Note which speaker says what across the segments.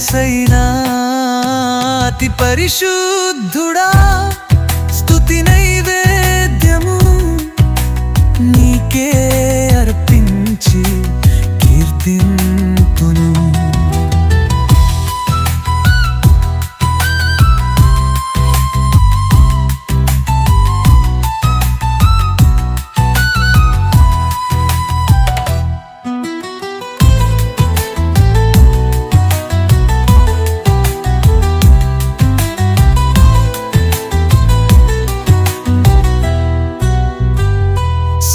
Speaker 1: యేసయ్యా. అతి పరిశుద్ధుడా స్తుతి నైవే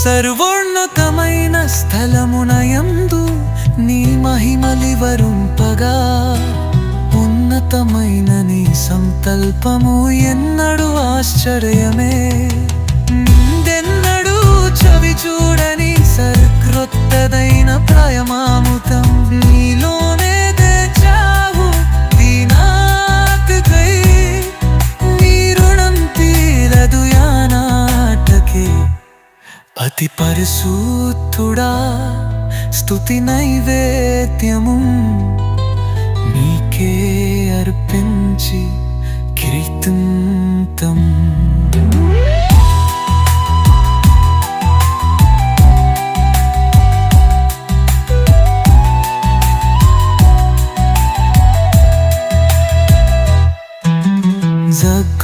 Speaker 1: సర్వోన్నతమైన స్థలమునయందు నీ మహిమలివరుంపగా. ఉన్నతమైన నీ సంకల్పము ఎన్నడు ఆశ్చర్యమే. ముందెన్నడూ చవి చూడని సర్కృత్తదైన ప్రాయమాముతం. నీలో అతి పరిశుద్ధుడా స్తుతి నైవేద్యము.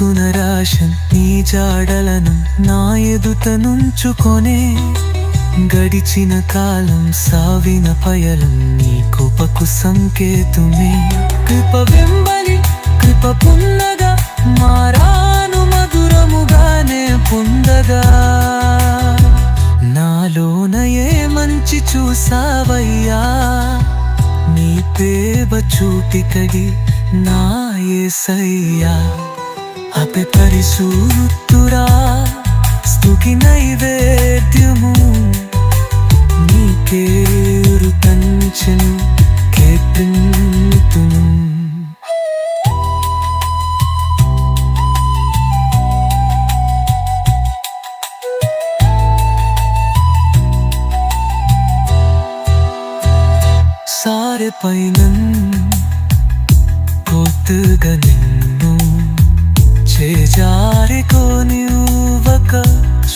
Speaker 1: కునరాశం నీ జాడలను నా ఎదుట నుంచుకొనే గడిచిన కాలం సావిన పయలం నీ కృపకు సంకేతమే. కృప వెంబలి కృప పున్నగా మారాను మధురముగానే పొందగా. నాలోన ఏ మంచి చూసావయ్యా నీ పేవ చూపికడి నా యేసయ్యా అపి పరిశుద్ధురా స్తుకి నైవేద్యము. నీకేరు కంచెను కేపింతును. సారె పైన కొత్తగా నిన్ను చేజారికొని ఒక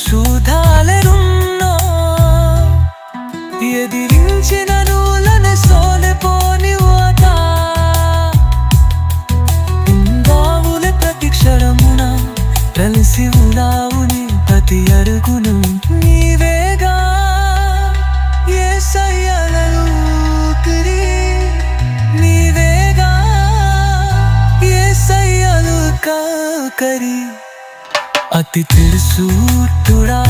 Speaker 1: సుధాలరున్నో ఎదిరించిన నూలను సోలెపోని ఓత ఇందావుల ప్రతి క్షణమున కలిసి ఉలావుని ప్రతి అరుగును నీవేగా का करी ಕಾಕರಿ ಅತಿ ತಿಳಿಸೂರ್ಟುಡಾ